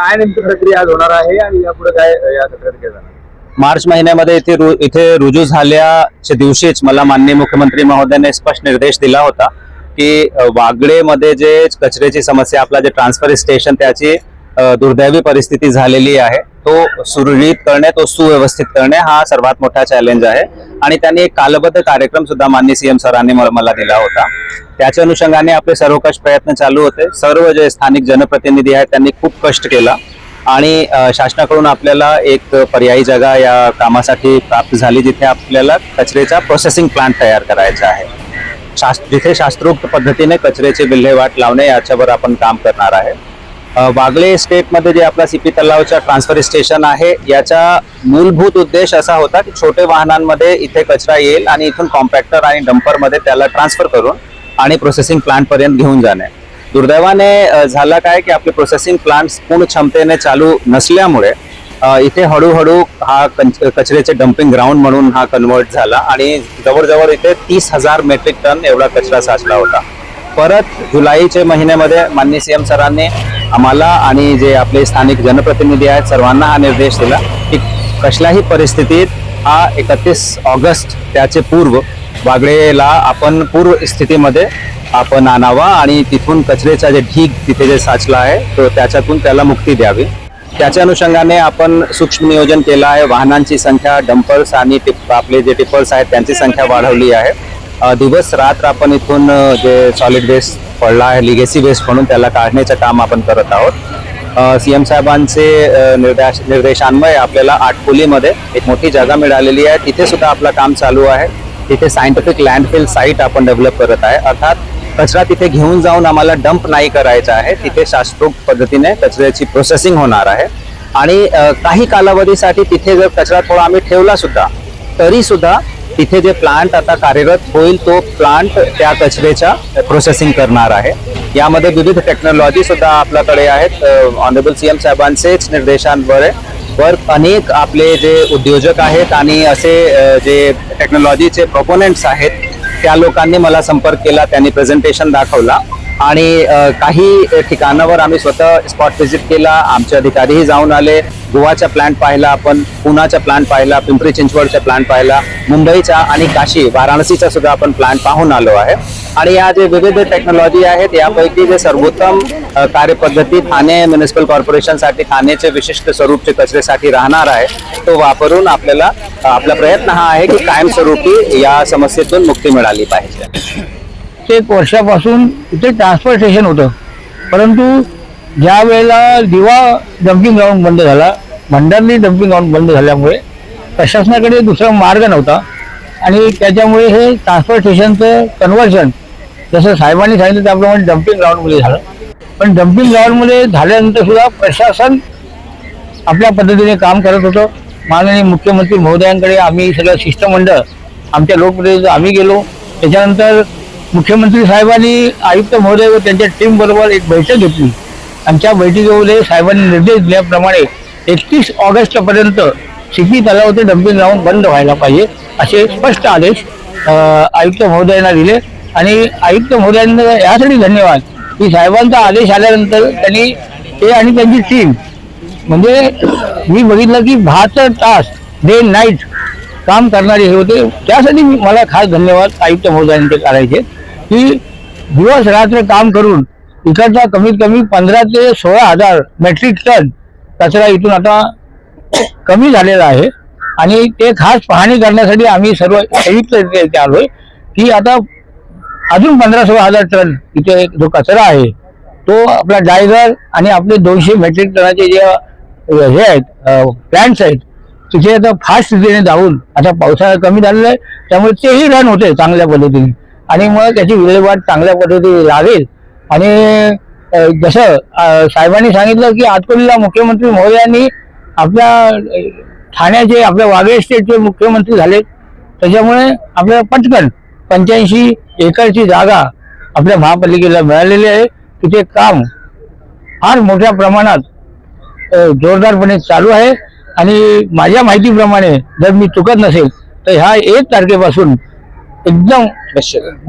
काय नेमकी प्रक्रिया आज होणार आहे आणि यापुढे काय या कचऱ्यात जाणार? मार्च महिन्यामध्ये इथे रु- इथे रुजू झाल्याच्या दिवशीच मला माननीय मुख्यमंत्री महोदयाने स्पष्ट निर्देश दिला होता की वागडेमध्ये जे कचऱ्याची समस्या आपला जे ट्रान्सफर स्टेशन त्याची दुर्दैवी परिस्थिती झालेली आहे. तो सुरळीत करणे तो सुव्यवस्थित करणे हा सर्वात मोठा चॅलेंज आहे. आणि त्यांनी एक कालबद्ध कार्यक्रम सुद्धा माननीय सीएम सरांनी मला दिला होता. त्याच्या अनुषंगाने आपले सर्वकष प्रयत्न चालू होते. सर्व जे स्थानिक जनप्रतिनिधी आहेत त्यांनी खूप कष्ट केला. आणि शासनाकडून आपल्याला एक पर्यायी जागा या कामासाठी प्राप्त झाली जिथे आपल्याला कचऱ्याचा प्रोसेसिंग प्लांट तयार करायचा आहे. शास्त्र जिथे शास्त्रोक्त पद्धतीने कचऱ्याची विल्हेवाट लावणे याच्यावर आपण काम करणार आहे. वागळे स्टेटमध्ये जे आपला सीपी तलावच्या ट्रान्सफर स्टेशन आहे याचा मूलभूत उद्देश असा होता की छोटे वाहनांमध्ये इथे कचरा येईल आणि इथून कॉम्पॅक्टर आणि डंपरमध्ये त्याला ट्रान्सफर करून आणि प्रोसेसिंग प्लांटपर्यंत घेऊन जाणे. दुर्दैवाने झालं काय की आपले प्रोसेसिंग प्लांट पूर्ण क्षमतेने चालू नसल्यामुळे इथे हळूहळू हा कचऱ्याचे डम्पिंग ग्राउंड म्हणून हा कन्वर्ट झाला आणि जवळजवळ इथे तीस हजार मेट्रिक टन एवढा कचरा साचला होता. परत जुलैच्या महिन्यामध्ये माननीय सीएम सरांनी आम्हाला आणि जे आपले स्थानिक जनप्रतिनिधी आहेत सर्वांना हा निर्देश दिला की कसल्याही परिस्थितीत हा एकतीस ऑगस्ट त्याचे पूर्व वागळेला आपण पूर्व स्थितीमध्ये आपण आणावा आणि तिथून कचऱ्याचा जे ढीग तिथे जे साचला आहे तो त्याच्यातून त्याला मुक्ती द्यावी. त्याच्या अनुषंगाने आपण सूक्ष्म नियोजन केलं आहे. वाहनांची संख्या डंपर्स आणि टिप आपले जे टिपर्स आहेत त्यांची संख्या वाढवली आहे. दिवस रात्र आपण इथून जे सॉलिड वेस्ट पडला आहे लिगेसी वेस्ट म्हणून त्याला काढण्याचं काम आपण करत आहोत. सी एम साहेबांचे निर्देश निर्देशान्वये आपल्याला आटकोलीमध्ये एक मोठी जागा मिळालेली आहे. तिथे सुद्धा आपलं काम चालू आहे. तिथे सायंटिफिक लँडफिल साईट आपण डेव्हलप करत आहे. अर्थात कचरा तिथे घेऊन जाऊन आम्हाला डंप नाही करायचा आहे. तिथे शास्त्रोक्त पद्धतीने कचऱ्याची प्रोसेसिंग होणार आहे. आणि काही कालावधीसाठी तिथे जर कचरा थोडा आम्ही ठेवला सुद्धा तरी सुद्धा तिथे जे प्लांट आता कार्यरत होईल तो प्लांट त्या कचऱ्याच्या प्रोसेसिंग करणार आहे. यामध्ये विविध टेक्नॉलॉजी सुद्धा आपल्याकडे आहेत. ऑनरेबल सीएम साहेबांचेच निर्देशांवर वर अनेक आपले जे उद्योजक आहेत आणि असे जे टेक्नॉलॉजीचे प्रोपोनेंट्स आहेत त्या लोकांनी मला संपर्क केला त्यांनी प्रेझेंटेशन दाखवला. आणि काही ठिकाणावर आम्ही स्वतः स्पॉट व्हिजिट केला. आमचे अधिकारीही जाऊन आले. गोवाचा प्लांट पाहिला आपण पुण्याचा प्लांट पाहिला पिंपरी चिंचवडचा प्लांट पाहिला मुंबईचा आणि काशी वाराणसीचा सुद्धा आपण प्लांट पाहून आलो आहे. आणि या जे विविध टेक्नॉलॉजी आहेत यापैकी जे सर्वोत्तम कार्यपद्धती ठाणे म्युनिसिपल कॉर्पोरेशनसाठी ठाणेचे विशिष्ट स्वरूपचे कचरेसाठी राहणार आहे तो वापरून आपल्याला आपला प्रयत्न हा आहे की कायमस्वरूपी या समस्येतून मुक्ती मिळाली पाहिजे. कित्येक वर्षापासून इथे ट्रान्सफर स्टेशन होतं. परंतु ज्या वेळेला दिवा डम्पिंग ग्राउंड बंद झाला भंडारली डम्पिंग ग्राउंड बंद झाल्यामुळे प्रशासनाकडे दुसरा मार्ग नव्हता. आणि त्याच्यामुळे हे ट्रान्सफर स्टेशनचं कन्व्हर्शन जसं साहेबांनी सांगितलं त्याप्रमाणे डम्पिंग ग्राउंडमध्ये झालं. पण डम्पिंग ग्राउंडमध्ये झाल्यानंतर सुद्धा प्रशासन आपल्या पद्धतीने काम करत होतं. माननीय मुख्यमंत्री महोदयांकडे आम्ही सगळं शिष्टमंडळ आमच्या लोकप्रतिनिधी आम्ही गेलो. त्याच्यानंतर मुख्यमंत्री साहेबांनी आयुक्त महोदय व त्यांच्या टीम बरोबर एक बैठक घेतली. आमच्या बैठकीमध्ये साहेबांनी निर्देश दिल्याप्रमाणे एकतीस ऑगस्टपर्यंत तलाव ते डम्पिंग ग्राउंड बंद व्हायला पाहिजे असे स्पष्ट आदेश आयुक्त महोदयांना दिले. आणि आयुक्त महोदयांना यासाठी धन्यवाद. की साहेबांचा आदेश आल्यानंतर त्यांनी ते आणि त्यांची टीम म्हणजे मी बघितलं की बहात्तर तास डे नाईट काम करणारे हे होते. त्यासाठी मी- मला खास धन्यवाद आयुक्त महोदयांचे करायचे. की दिवस रात्र काम करून इकडचा कमीत कमी पंधरा ते सोळा हजार मेट्रिक टन कचरा इथून आता कमी झालेला आहे. आणि ते खास पाहणी करण्यासाठी आम्ही सर्व संयुक्त इथे आलोय की आता अजून पंधरा सोळा हजार टन इथे जो कचरा आहे तो आपला डायगर आणि आपले दोनशे मेट्रिक टनाचे जे हे आहेत प्लॅन्ट्स आहेत तिथे आता फास्ट रीतीने जाऊन आता पावसाळा कमी झालेला आहे त्यामुळे तेही रन होते चांगल्या पद्धतीने. आणि मग त्याची विल्हेवाट चांगल्या पद्धतीने लागेल आणि जसं साहेबांनी सांगितलं की आतकोलीला मुख्यमंत्री महोदयांनी आपल्या ठाण्याचे आपल्या वागळे स्टेटचे मुख्यमंत्री झाले त्याच्यामुळे आपल्याला पटकन पंच्याऐंशी एकरची जागा आपल्या महापालिकेला मिळालेली आहे. तिथे काम फार मोठ्या प्रमाणात जोरदारपणे चालू आहे. आणि माझ्या माहितीप्रमाणे जर मी चुकत नसेल तर ह्या एक तारखेपासून एकदम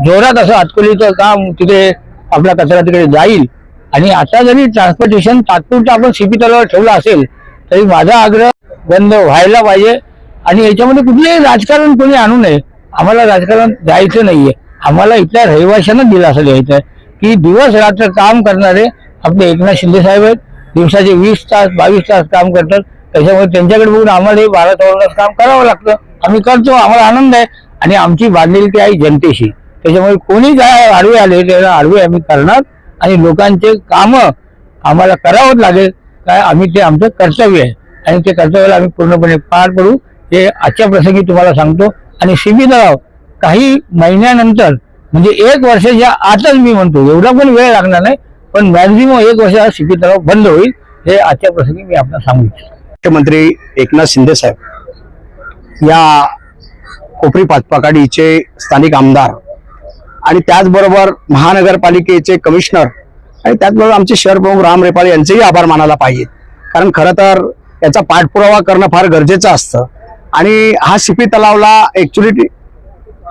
जोरात असं हातकोलीचं काम तिथे आपला कचरा तिकडे जाईल. आणि आता जरी ट्रान्सपोर्टेशन तात्पुरतं आपण सीपी तलावर ठेवलं असेल तरी माझा आग्रह बंद व्हायला पाहिजे. आणि याच्यामध्ये कुठलेही राजकारण कोणी आणू नये. आम्हाला राजकारण द्यायचं नाहीये. आम्हाला इथल्या रहिवाशांना दिलासा द्यायचा आहे की दिवस रात्र काम करणारे आपले एकनाथ शिंदे साहेब आहेत. दिवसाचे वीस तास बावीस तास काम करतात. त्याच्यामुळे त्यांच्याकडे बघून आम्हाला हे बारा चौदा तास काम करावं लागतं. आम्ही करतो आम्हाला आनंद आहे. आणि आमची बांधिलकी आहे जनतेशी. त्याच्यामुळे कोणी काय आडवे आले त्याला आडवे आम्ही करणार आणि लोकांचे कामं आम्हाला करावंच लागेल. काय आम्ही ते आमचं कर्तव्य आहे. आणि ते कर्तव्याला आम्ही पूर्णपणे पार पडू. हे आजच्या प्रसंगी तुम्हाला सांगतो. आणि सीबी तलाव काही महिन्यानंतर म्हणजे एक वर्षाच्या आतच मी म्हणतो एवढा पण वेळ लागणार नाही पण मॅक्झिमम एक वर्ष सीबी तलाव बंद होईल हे आजच्या प्रसंगी मी आपल्याला सांगू इच्छितो. मुख्यमंत्री एकनाथ शिंदे साहेब या कोपरी पाचपाकाडीचे स्थानिक आमदार आणि त्याचबरोबर महानगरपालिकेचे कमिशनर आणि त्याचबरोबर आमचे शहर प्रमुख राम रेपाळे यांचेही आभार मानायला पाहिजेत. कारण खरं तर याचा पाठपुरावा करणं फार गरजेचं असतं. आणि हा सिपी तलावला ऍक्च्युली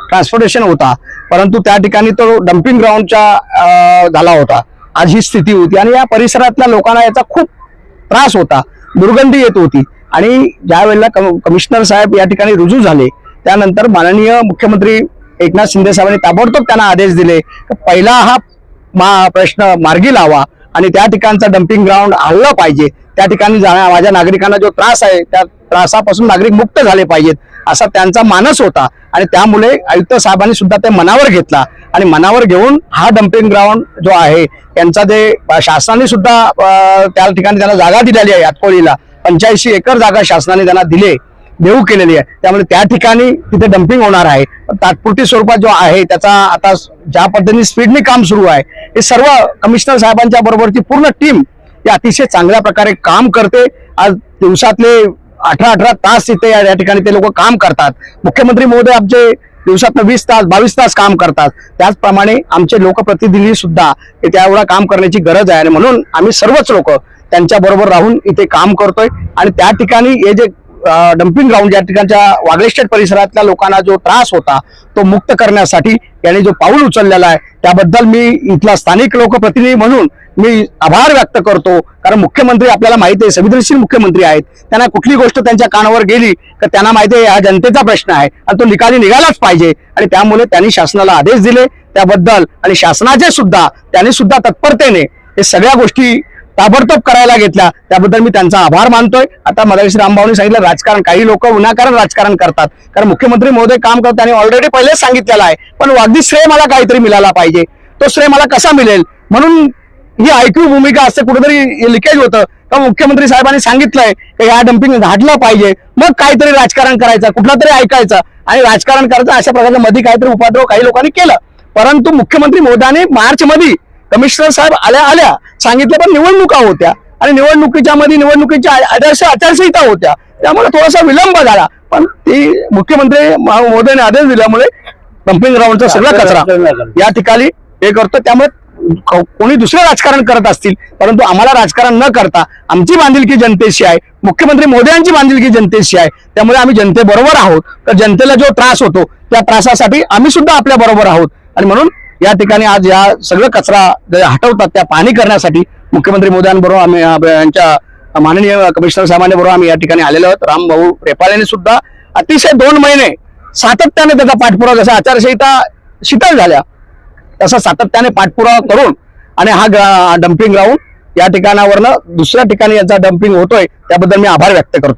ट्रान्सपोर्टेशन होता परंतु त्या ठिकाणी तो डम्पिंग ग्राउंडच्या झाला होता. आज ही स्थिती होती आणि या परिसरातल्या लोकांना याचा खूप त्रास होता. दुर्गंधी येत होती आणि ज्या वेळेला कम- कमिशनर साहेब या ठिकाणी रुजू झाले त्यानंतर माननीय मुख्यमंत्री एकनाथ शिंदे साहेबांनी ताबडतोब त्यांना आदेश दिले पहिला हा मा प्रश्न मार्गी लावा आणि त्या ठिकाणचा डम्पिंग ग्राउंड हल्लं पाहिजे. त्या ठिकाणी जाण्या माझ्या नागरिकांना जो त्रास आहे त्या त्रासापासून नागरिक मुक्त झाले पाहिजेत असा त्यांचा मानस होता. आणि त्यामुळे आयुक्त साहेबांनी सुद्धा ते मनावर घेतला. आणि मनावर घेऊन हा डम्पिंग ग्राउंड जो आहे त्यांचा जे शासनाने सुद्धा त्या ठिकाणी त्यांना जागा दिलेली आहे यातकोळीला पंच्याऐंशी एकर जागा शासनाने त्यांना दिले देऊ केलेली आहे. त्यामुळे त्या ठिकाणी तिथे डम्पिंग होणार आहे. तात्पुरती स्वरूपात जो आहे त्याचा आता ज्या पद्धतीने स्पीडने काम सुरू आहे हे सर्व कमिशनर साहेबांच्या बरोबरची पूर्ण टीम ही अतिशय चांगल्या प्रकारे काम करते. आज दिवसातले अठरा अठरा तास तिथे या ठिकाणी ते लोक काम करतात. मुख्यमंत्री महोदय आमचे दिवसात वीस तास बावीस तास काम करतात त्याचप्रमाणे आमचे लोकप्रतिनिधी सुद्धा त्या त्यावेळा काम करण्याची गरज आहे. आणि म्हणून आम्ही सर्वच लोक त्यांच्या बरोबर राहून इथे काम करतोय. आणि त्या ठिकाणी हे जे डम्पिंग ग्राउंड या ठिकाणच्या वागळे स्टेट परिसरातल्या लोकांना जो त्रास होता तो मुक्त करण्यासाठी यांनी जो पाऊल उचललेला आहे त्याबद्दल मी इथला स्थानिक लोकप्रतिनिधी म्हणून मी आभार व्यक्त करतो. कारण मुख्यमंत्री आपल्याला माहिती आहे संवेदनशील मुख्यमंत्री आहेत. त्यांना कुठली गोष्ट त्यांच्या कानावर गेली तर त्यांना माहिती आहे हा जनतेचा प्रश्न आहे. आणि तो निकाली निघालाच पाहिजे. आणि त्यामुळे त्यांनी शासनाला आदेश दिले त्याबद्दल आणि शासनाचे सुद्धा त्यांनी सुद्धा तत्परतेने हे सगळ्या गोष्टी ताबडतोब करायला घेतल्या. त्याबद्दल मी त्यांचा आभार मानतोय. आता मदाशी रामभाऊनी सांगितलं राजकारण काही लोक विनाकारण राजकारण करतात. कारण मुख्यमंत्री महोदय काम करतात त्यांनी ऑलरेडी पहिलेच सांगितलेलं आहे. पण अगदी श्रेय मला काहीतरी मिळाला पाहिजे. तो श्रेय मला कसा मिळेल? म्हणून ही ऐकू भूमिका असते कुठेतरी लिकेज होतं. का मुख्यमंत्री साहेबांनी सांगितलंय की ह्या डम्पिंग घाटलं पाहिजे? मग काहीतरी राजकारण करायचं कुठला तरी ऐकायचं. आणि राजकारण करायचं अशा प्रकारचं मध्ये काहीतरी उपद्रव काही लोकांनी केलं. परंतु मुख्यमंत्री मोदाने मार्च मध्ये कमिशनर साहेब आल्या आल्या. सांगितलं पण निवडणुका होत्या. आणि निवडणुकीच्या मध्ये निवडणुकीच्या आदर्श आचारसंहिता होत्या. त्यामुळे थोडासा विलंब झाला. पण ती मुख्यमंत्री महोदयाने आदेश दिल्यामुळे डम्पिंग ग्राउंडचा सगळा कचरा या ठिकाणी हे करतो. त्यामुळे कोणी दुसरं राजकारण करत असतील परंतु आम्हाला राजकारण न करता आमची बांधिलकी जनतेशी आहे. मुख्यमंत्री मोदयांची बांधिलकी जनतेशी आहे. त्यामुळे आम्ही जनतेबरोबर आहोत. तर जनतेला जो त्रास होतो त्या त्रासासाठी आम्ही सुद्धा आपल्या बरोबर आहोत. आणि म्हणून या ठिकाणी आज या सगळं कचरा हटवतात त्या पाणी करण्यासाठी मुख्यमंत्री मोदयांबरोबर आम्ही यांच्या माननीय कमिशनर साहेबांबरोबर आम्ही या ठिकाणी आलेलो आहोत. रामभाऊ रेपाळेने सुद्धा अतिशय दोन महिने सातत्याने त्याचा पाठपुरावा जसा आचारसंहिता शिथिल झाल्या तसा सातत्याने पाठपुरावा करून आणि हा डम्पिंग ग्राउंड या ठिकाणावरनं दुसऱ्या ठिकाणी याचा डम्पिंग होतोय त्याबद्दल मी आभार व्यक्त करतोय.